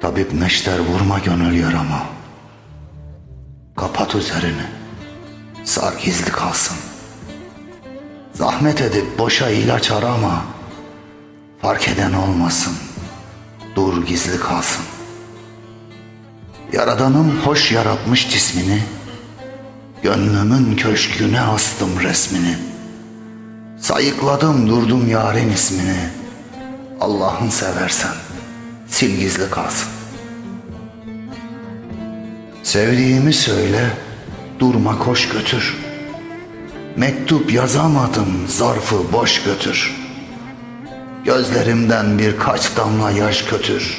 Tabip neşter vurma gönül yarama. Kapat üzerini. Sar gizli kalsın. Zahmet edip boşa ilaç arama. Fark eden olmasın. Dur gizli kalsın. Yaradanım hoş yaratmış cismini. Gönlümün köşküne astım resmini. Sayıkladım durdum yarın ismini. Allah'ın seversen sil gizli kalsın. Sevdiğimi söyle, durma koş götür. Mektup yazamadım, zarfı boş götür. Gözlerimden birkaç damla yaş götür.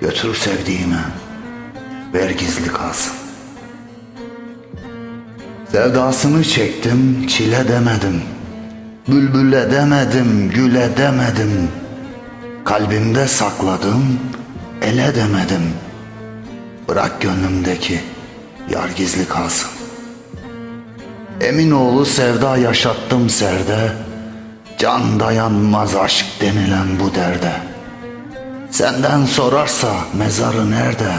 Götür sevdiğime, ver gizli kalsın. Sevdasını çektim, çile demedim. Bülbüle demedim, güle demedim. Kalbimde sakladım, ele demedim. Bırak gönlümdeki yar gizli kalsın. Eminoğlu sevda yaşattım serde. Can dayanmaz aşk denilen bu derde. Senden sorarsa mezarı nerede?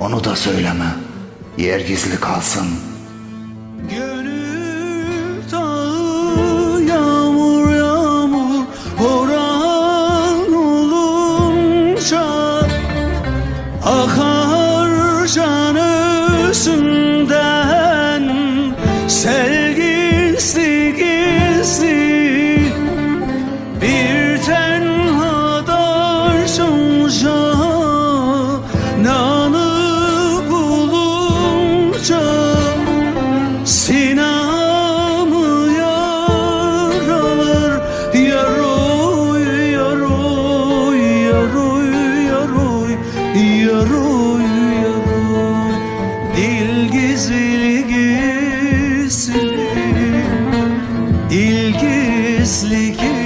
Onu da söyleme. Yer gizli kalsın. Akar can özünden Sel gizli gizli. Bir tenha darşınca Yaroy, yaroy Dil gizli gizli gizli